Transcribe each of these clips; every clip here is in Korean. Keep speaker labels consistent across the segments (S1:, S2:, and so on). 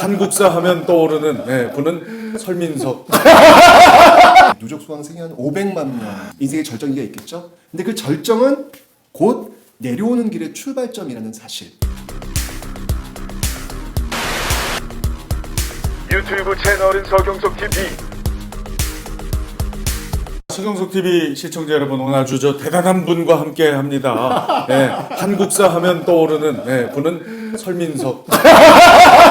S1: 한국사 하면 떠오르는 네, 분은 설민석.
S2: 누적 수강 생이 한 500만 명 인생의 절정기가 있겠죠. 근데 그 절정은 곧 내려오는 길의 출발점이라는 사실.
S3: 유튜브 채널은 서경석 TV.
S1: 서경석 TV 시청자 여러분 오늘 아주 저 대단한 분과 함께 합니다. 네, 한국사 하면 떠오르는 네, 분은 설민석.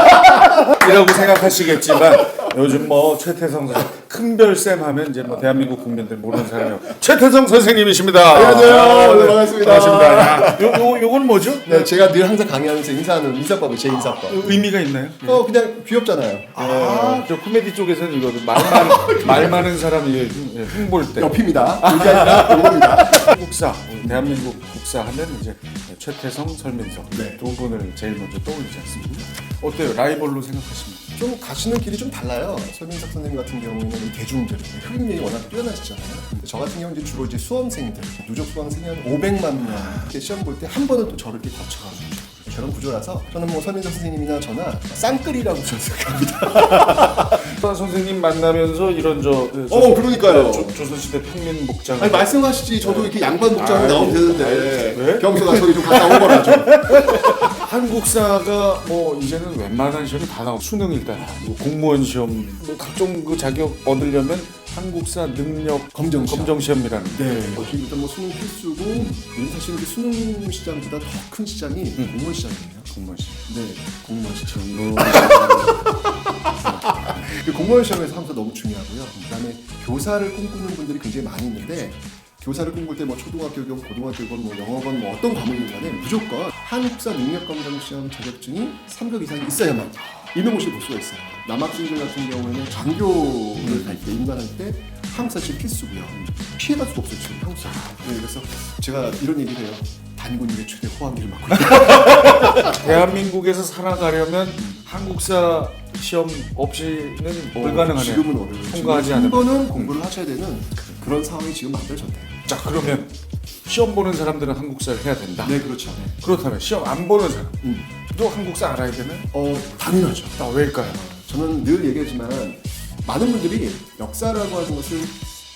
S1: 이라고 생각하시겠지만 요즘 뭐 최태성 선생 큰별쌤 하면 이제 뭐 대한민국 국민들 모르는 사람이요. 최태성 선생님이십니다.
S2: 안녕하세요. 네, 반갑습니다.
S1: 반갑습니다. 야, 요, 요, 요건 뭐죠?
S2: 네, 제가 늘 항상 강의하면서 인사하는 인사법이 제 인사법.
S1: 의미가 있나요?
S2: 어 그냥 귀엽잖아요.
S1: 아, 저 코미디 쪽에서는 이거 말 많은 말 많은 사람이 예, 흉볼 때
S2: 옆입니다. 여기 아니라 요겁니다.
S1: 우리 대한민국 국사 하면 이제 최태성, 설민석
S2: 네.
S1: 두 분을 제일 먼저 떠올리지 않습니까? 어때요? 라이벌로 생각하십니까?
S2: 좀 가시는 길이 좀 달라요. 설민석 선생님 같은 경우에는 이 대중들, 흡입력이 워낙 뛰어나시잖아요. 근데 저 같은 경우는 주로 이제 수험생들, 누적 수강생이 한 500만 명 이렇게 시험 볼 때 한 번은 또 저를 이렇게 거쳐가지고 저런 구조라서 저는 뭐 설민석 선생님이나 저나 쌍끌이라고 생각합니다.
S1: 사 선생님 만나면서 이런 저 그,
S2: 어,
S1: 조선-
S2: 그러니까요.
S1: 조, 조선시대 평민 복장
S2: 아니 말씀하시지 저도 이렇게 양반 복장으로
S1: 아유,
S2: 나오면 되는데
S1: 왜?
S2: 경서가 저기 좀 갔다 온 거라 좀.
S1: 한국사가 뭐 이제는 웬만한 시험이 다 나오고 수능 일단 뭐 공무원 시험 뭐 각종 그 자격 얻으려면 한국사 능력
S2: 검정 시험.
S1: 검정 시험이라는
S2: 네. 일단 뭐 수능 필수고 요즘 사실 이렇게 수능 시장보다 더 큰 시장이 공무원 시장이에요.
S1: 공무원 시험.
S2: 네, 공무원 시장. 그 공무원 시험에서 항상 너무 중요하고요. 그다음에 교사를 꿈꾸는 분들이 굉장히 많이 있는데 교사를 꿈꿀 때 뭐 초등학교건 고등학교건 뭐 영어건 뭐 어떤 과목이든 간에 무조건 한국사 능력검정 시험 자격증이 3급 이상이 있어야만 임용고시를 볼 수가 있어요. 남학생들 같은 경우에는 장교를 갈 때 임관할 때 한국사 시 필수고요. 피해갈 수가 없어요 지금 한국사. 네, 그래서 제가 이런 얘기를 해요. 단군일의 최대 호황기를 맞고 있다.
S1: 대한민국에서 살아가려면 한국사 시험 없이는 불가능하네요.
S2: 어, 지금은 어려워요.
S1: 통과하지
S2: 지금 한
S1: 않으면.
S2: 번은 공부를 하셔야 되는 그런 상황이 지금 만들어졌대요.
S1: 자 그러면 시험 보는 사람들은 한국사를 해야 된다.
S2: 네, 그렇죠.
S1: 그렇다면 시험 안 보는 사람도
S2: 음.
S1: 한국사 알아야 되는?
S2: 어, 당연하죠.
S1: 나 왜일까요?
S2: 저는 늘 얘기하지만 많은 분들이 역사라고 하는 것을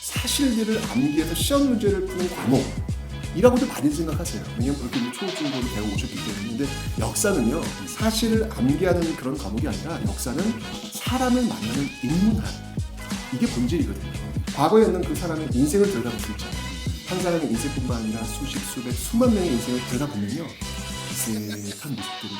S2: 사실들을 암기해서 시험 문제를 푸는 과목이라고도 많이 생각하세요. 왜냐면 그렇게 이제 초, 중, 고를 배워오셨기 때문에. 근데 역사는요, 사실을 암기하는 그런 과목이 아니라 역사는 사람을 만나는 인문학. 이게 본질이거든요. 과거에 있는 그 사람의 인생을 들여다볼 수 있잖아요. 한 사람의 인생뿐만 아니라 수십, 수백, 수만 명의 인생을 들여다보면요. 이색한 모습들이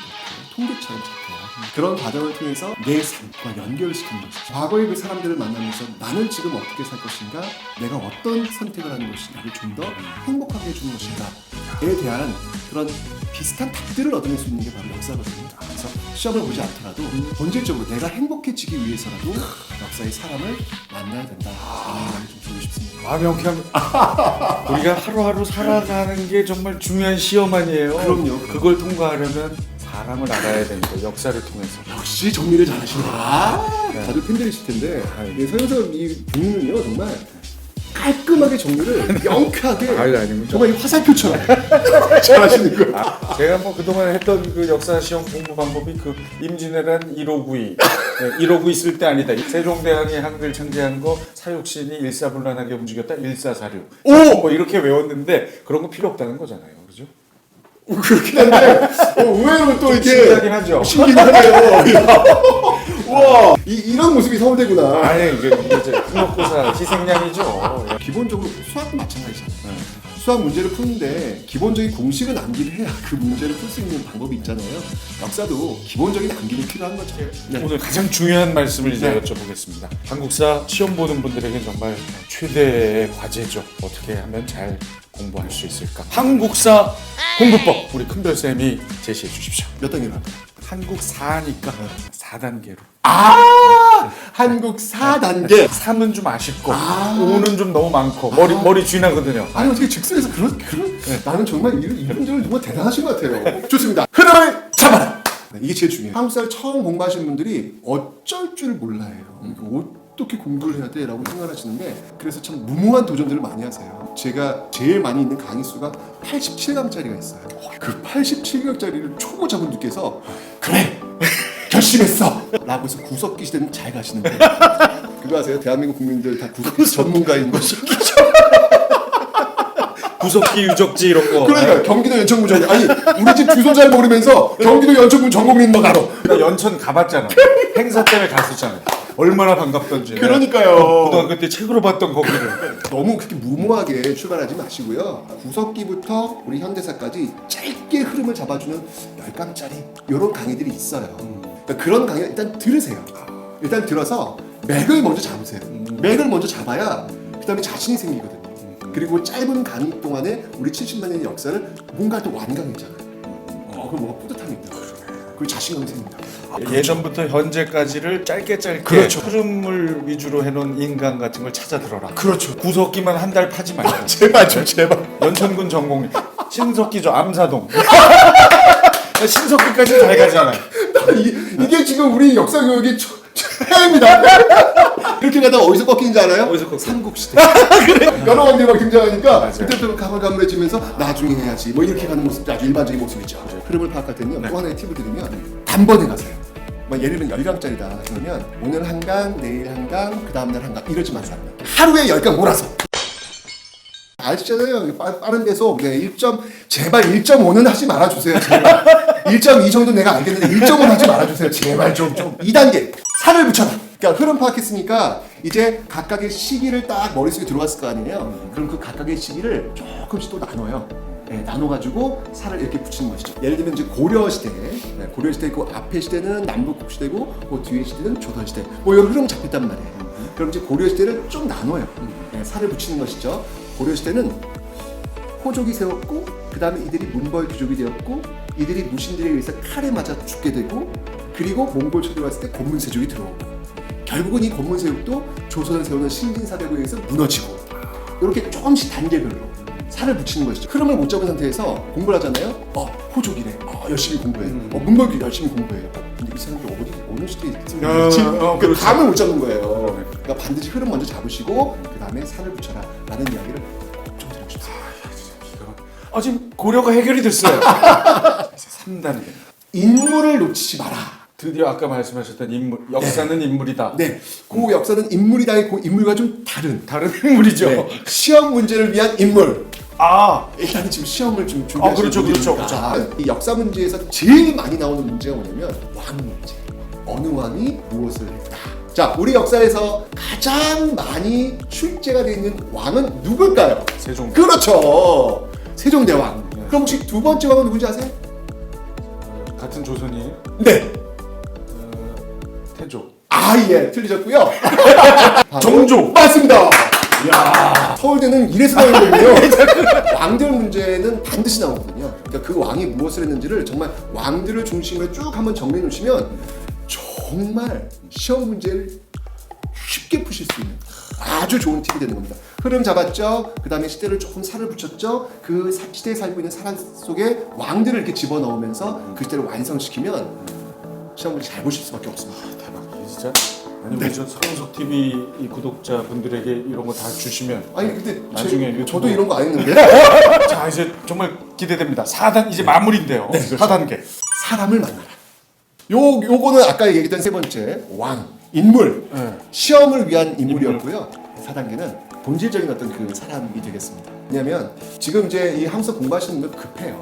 S2: 통계처럼 잡혀요. 그런 과정을 통해서 내 삶과 연결시키는 거죠. 과거의 그 사람들을 만나면서 나는 지금 어떻게 살 것인가, 내가 어떤 선택을 하는 것이 나를 좀 더 행복하게 해주는 것인가에 대한 그런 비슷한 답들을 얻어낼 수 있는 게 바로 역사거든요. 그래서 시험을 보지 않더라도 본질적으로 내가 행복해지기 위해서라도 역사의 사람을 만나야 된다라는 말을 좀 드리고 싶습니다.
S1: 완벽한 우리가 하루하루 살아가는 게 정말 중요한 시험 아니에요.
S2: 그럼요.
S1: 그걸 통과하려면 사람을 알아야 된다. 역사를 통해서.
S2: 역시 정리를 잘하시네요. 아, 다들 팬들이실 텐데 예, 서영석 이 부인은요 정말 깔끔하게 정리를 명쾌하게
S1: 아유, 아닙니다.
S2: 정말 이 화살표처럼 잘하시는 거예요.
S1: 아, 제가 뭐 그동안 했던 그 역사 시험 공부 방법이 그 임진왜란 1592, 네, 1592 있을 때 아니다. 세종대왕이 한글 창제한 거 사육신이 일사불란하게 움직였다. 1446.
S2: 오!
S1: 뭐 이렇게 외웠는데 그런 거 필요 없다는 거잖아요. 그죠?
S2: 그렇긴 한데 어, 의외로 또 이렇게
S1: 신기하긴 하죠.
S2: 신기긴 하네요. 와 이, 이런 모습이 서울대구나.
S1: 아니 이제 이제 학력고사 희생양이죠.
S2: 기본적으로 수학도 마찬가지잖아요. 수학 문제를 푸는데 기본적인 공식은 암기를 해야 그 문제를 풀 수 있는 방법이 있잖아요. 역사도 기본적인 암기는 필요한 거죠. 네.
S1: 오늘 가장 중요한 말씀을 이제
S2: 네.
S1: 여쭤보겠습니다. 한국사 시험 보는 분들에게 정말 최대의 과제죠. 어떻게 하면 잘 공부할 수 있을까? 한국사 공부법 우리 큰별 쌤이 제시해 주십시오.
S2: 몇 단계로 할까요?
S1: 한국사니까 4단계로.
S2: 아 한국 4단계
S1: 3은 좀 아쉽고 5는 좀 너무 많고 머리 머리 쥐나거든요.
S2: 아니 어떻게 즉석에서 그런 그런 나는 정말 이런 이분들 정말 대단하신 것 같아요. 좋습니다. 흐름을 잡아라. 네, 이게 제일 중요해요. 한국사를 처음 공부하시는 분들이 어쩔 줄 몰라요. 어 떻게 공부를 해야 돼 라고 생각하시는데 그래서 참 무모한 도전들을 많이 하세요. 제가 제일 많이 있는 강의 수가 87강짜리가 있어요. 그 87강짜리를 초보 자분들께서 그래 결심했어 라고 해서 구석기 시대는 잘 가시는데 그거 아세요? 대한민국 국민들 다 구석기 전문가인 것이
S1: 구석기 유적지 이런 거.
S2: 그러니까 경기도 연천군 전이 아니 우리 집 주소 잘 모르면서 경기도 연천군 전공민 막 알아
S1: 나 연천 가봤잖아. 행사 때문에 갔었잖아. 얼마나 반갑던지.
S2: 그러니까요.
S1: 고등학교 때 책으로 봤던 거기를.
S2: 너무 그렇게 무모하게 출발하지 마시고요. 구석기부터 우리 현대사까지 짧게 흐름을 잡아주는 10강짜리 이런 강의들이 있어요. 그러니까 그런 강의 일단 들으세요. 일단 들어서 맥을 먼저 잡으세요. 맥을 먼저 잡아야 그 다음에 자신이 생기거든요. 그리고 짧은 강의 동안에 우리 70만 년의 역사를 뭔가 또 완강했잖아요. 어, 그럼 뭔가 뿌듯함이 있다. 그리고 자신감이 생긴다.
S1: 예전부터 현재까지를 짧게 짧게
S2: 그렇죠.
S1: 흐름을 위주로 해놓은 인간 같은 걸 찾아 들어라.
S2: 그렇죠.
S1: 구석기만 한 달 파지 말고.
S2: 제발 좀 제발.
S1: 연천군 전공리 신석기 저 암사동. 신석기까지 잘 가잖아.
S2: 이, 이게 지금 우리 역사 교육의 처- 최입니다. 가다가 어디서 꺾이는지 알아요?
S1: 어디서 꺾여?
S2: 삼국시대. 여러 왕들이 막 등장하니까 그때부터 가물가물해지면서 나중에 해야지 뭐 이렇게 가는 모습이 아주 일반적인 모습이죠. 흐름을 파악할 때는요 또 하나의 팁을 드리면 단번에 가세요. 막 예를 들면 열강짜리다 그러면 오늘 한 강, 내일 한 강, 그 다음날 한 강 이러지 마세요. 하루에 열강 몰아서. 아시잖아요. 빠, 빠른 배속. 네, 1. 제발 1.5는 하지 말아주세요. 제발. 1.2 정도 내가 알겠는데 1.5는 하지 말아주세요. 제발 좀 좀. 2단계 살을 붙여라. 그러니까 흐름 파악했으니까 이제 각각의 시기를 딱 머릿속에 들어왔을 거 아니에요. 그럼 그 각각의 시기를 조금씩 또 나눠요. 네, 나눠가지고 살을 이렇게 붙이는 것이죠. 예를 들면 이제 고려 시대, 네, 고려 시대 그 앞에 시대는 남북국 시대고 그 뒤에 시대는 조선 시대. 뭐 이런 흐름 잡혔단 말이에요. 그럼 이제 고려 시대를 좀 나눠요. 네, 살을 붙이는 것이죠. 고려 시대는 호족이 세웠고 그 다음에 이들이 문벌 귀족이 되었고 이들이 무신들에 의해서 칼에 맞아 죽게 되고 그리고 몽골 초대가 왔을 때 고문세족이 들어오고 결국은 이 고문세족도 조선을 세우는 신진사대국에 의해서 무너지고 이렇게 조금씩 단계별로 살을 붙이는 것이죠. 흐름을 못 잡은 상태에서 공부를 하잖아요. 어, 호족이래. 어, 열심히 공부해. 어, 문벌귀 열심히 공부해. 근데 이 사람들 어디 어느 시대에
S1: 어,
S2: 있지?
S1: 어,
S2: 그. 감을 못 잡는 거예요. 그러니까 반드시 흐름 먼저 잡으시고 그 다음에 살을 붙여라 라는 이야기를 꼭좀 드리고 싶습니다.
S1: 아 지금 고려가 해결이 됐어요. 3단계.
S2: 인물을 놓치지 마라.
S1: 드디어 아까 말씀하셨던 인물, 역사는 인물이다.
S2: 네, 그 역사는 인물이다의 그 인물과 좀 다른
S1: 다른 인물이죠.
S2: 네, 시험 문제를 위한 인물.
S1: 아,
S2: 일단은 지금 시험을 좀 준비하시는
S1: 아, 그렇죠, 그렇죠,
S2: 분들이니까 이 역사 문제에서 제일 많이 나오는 문제가 뭐냐면 왕 문제. 어느 왕이 무엇을 했다. 자, 우리 역사에서 가장 많이 출제가 되어 있는 왕은 누굴까요?
S1: 세종.
S2: 그렇죠. 세종대왕. 그럼 혹시 두 번째 왕은 누군지 아세요?
S1: 같은 조선이
S2: 네. 아, 예, 틀리셨고요. 바로
S1: 정조.
S2: 맞습니다. 이야, 서울대는 이래서 나오거든요. 왕들 문제는 반드시 나오거든요. 그러니까 그 왕이 무엇을 했는지를 정말 왕들을 중심으로 쭉 한번 정리해 놓으시면 정말 시험 문제를 쉽게 푸실 수 있는 아주 좋은 팁이 되는 겁니다. 흐름 잡았죠. 그 다음에 시대를 조금 살을 붙였죠. 그 사- 시대에 살고 있는 사람 속에 왕들을 이렇게 집어넣으면서 그 시대를 완성시키면 시험 문제 잘 보실 수밖에 없습니다.
S1: 대박. 진짜 아니 우리 저 서영석 TV 이 구독자분들에게 이런 거 다 주시면
S2: 아니 근데
S1: 나중에
S2: 제,
S1: 유튜브-
S2: 저도 이런 거 안 했는데
S1: 자 이제 정말 기대됩니다. 4단 이제 마무리인데요.
S2: 네, 그렇죠.
S1: 4단계.
S2: 사람을 만나라. 요 요거는 아까 얘기했던 세 번째 왕 인물
S1: 네.
S2: 시험을 위한 인물이었고요. 4단계는 본질적인 어떤 그 사람이 되겠습니다. 왜냐하면 지금 이제 이 함수 공부하시는 분들 급해요.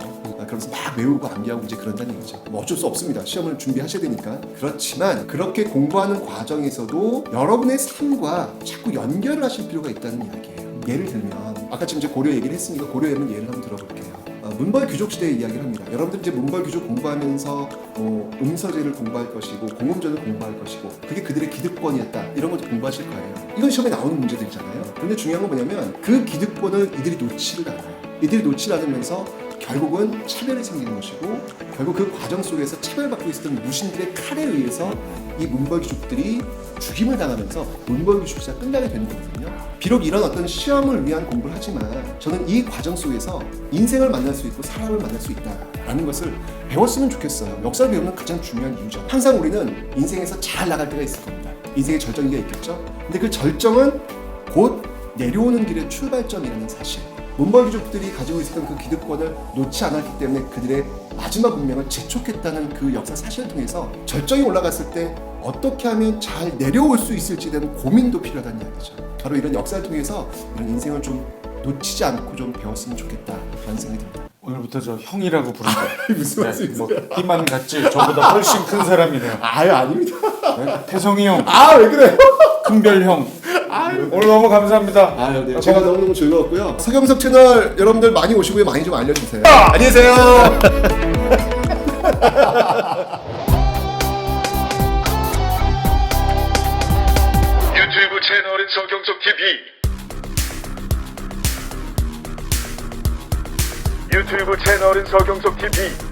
S2: 아, 그러면서 막 외우고 암기하고 이제 그런다는 얘기죠. 뭐 어쩔 수 없습니다. 시험을 준비하셔야 되니까. 그렇지만 그렇게 공부하는 과정에서도 여러분의 삶과 자꾸 연결을 하실 필요가 있다는 이야기예요. 예를 들면 아까 지금 이제 고려 얘기를 했으니까 고려에 있는 예를 한번 들어볼게요. 어, 문벌 귀족 시대의 이야기를 합니다. 여러분들 이제 문벌 귀족 공부하면서 어, 음서제를 공부할 것이고 공음전을 공부할 것이고 그게 그들의 기득권이었다 이런 것도 공부하실 거예요. 이건 시험에 나오는 문제들이잖아요. 근데 중요한 건 뭐냐면 그 기득권을 이들이 놓지를 않아요. 이들이 놓지 않으면서 결국은 차별이 생기는 것이고 결국 그 과정 속에서 차별받고 있었던 무신들의 칼에 의해서 이 문벌 귀족들이 죽임을 당하면서 문벌 귀족시가 끝나게 되는 거거든요. 비록 이런 어떤 시험을 위한 공부를 하지만 저는 이 과정 속에서 인생을 만날 수 있고 사람을 만날 수 있다라는 것을 배웠으면 좋겠어요. 역사를 배우는 가장 중요한 이유죠. 항상 우리는 인생에서 잘 나갈 때가 있을 겁니다. 인생의 절정기가 있겠죠. 근데 그 절정은 곧 내려오는 길의 출발점이라는 사실. 몬벌귀족들이 가지고 있었던 그 기득권을 놓지 않았기 때문에 그들의 마지막 운명을 재촉했다는 그 역사 사실을 통해서 절정이 올라갔을 때 어떻게 하면 잘 내려올 수 있을지에 대한 고민도 필요하다는 이야기죠. 바로 이런 역사를 통해서 이런 인생을 좀 놓치지 않고 좀 배웠으면 좋겠다 그런 생각이 듭니다.
S1: 오늘부터 저 형이라고 부른다.
S2: 무슨 말씀이세요?
S1: 뭐 희만 같지 저보다 훨씬 큰 사람이네요.
S2: 아유 아닙니다.
S1: 네? 태성이 형,
S2: 아 왜 그래?
S1: 큰별 형. 오늘 너무 감사합니다.
S2: 아유 네. 제가 너무너무 즐거웠고요. 서경석 채널 여러분들 많이 오시고요. 많이 좀 알려주세요. 안녕히 계세요.
S3: 유튜브 채널은 서경석 TV. 유튜브 채널은 서경석 TV.